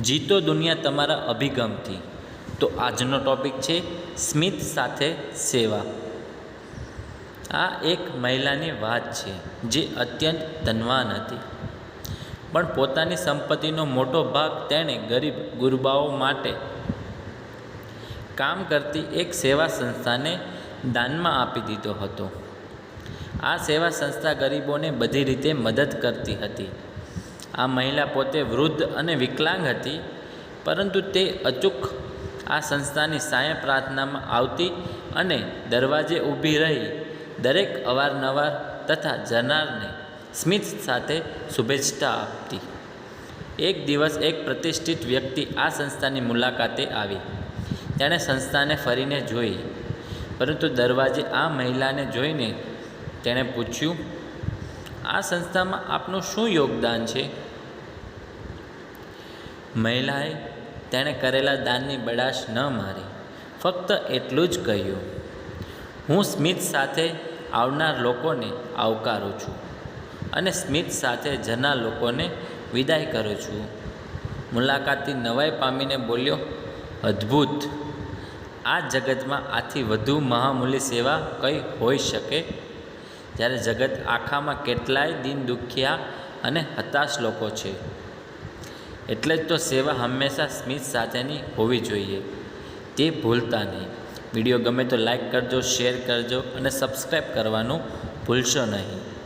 જીતો દુનિયા તમારા અભિગમથી. તો આજનો ટોપિક છે સ્મિત સાથે સેવા. આ એક મહિલાની વાત છે જે અત્યંત ધનવાન હતી. પણ પોતાની સંપત્તિનો મોટો ભાગ તેણે ગરીબ ગુરબાઓ માટે કામ કરતી એક સેવા સંસ્થાને દાનમાં આપી દીધો હતો. આ સેવા સંસ્થા ગરીબોને બધી રીતે મદદ કરતી હતી. આ મહિલા પોતે વૃદ્ધ અને વિકલાંગ હતી, પરંતુ તે અચૂક આ સંસ્થાની સાય પ્રાર્થનામાં આવતી અને દરવાજે ઊભી રહી દરેક અવારનવાર તથા જનારને સ્મિત સાથે શુભેચ્છા આપતી. એક દિવસ એક પ્રતિષ્ઠિત વ્યક્તિ આ સંસ્થાની મુલાકાતે આવી. તેણે સંસ્થાને ફરીને જોઈ, પરંતુ દરવાજે આ મહિલાને જોઈને તેણે પૂછ્યું આ સંસ્થામાં આપનું શું યોગદાન છે? મહિલાએ તેણે કરેલા દાનની બડાશ ન મારી. ફક્ત એટલું જ કહ્યું. હું સ્મિત સાથે આવનાર લોકોને આવકારું છું અને સ્મિત સાથે જનાર લોકોને વિદાય કરું છું. મુલાકાતી નવાઈ પામીને બોલ્યો, અદ્ભુત! આ જગતમાં આથી વધુ મહામૂલ્ય સેવા કઈ હોઈ શકે જ્યારે જગત આખામાં કેટલાય દિન દુખ્યા અને હતાશ લોકો છે. એટલે જ તો સેવા હંમેશા સ્મિત સાથેની હોવી જોઈએ. તે ભૂલતા નહીં. વીડિયો ગમે તો લાઈક કરજો, શેર કરજો અને સબસ્ક્રાઈબ કરવાનું ભૂલશો નહીં.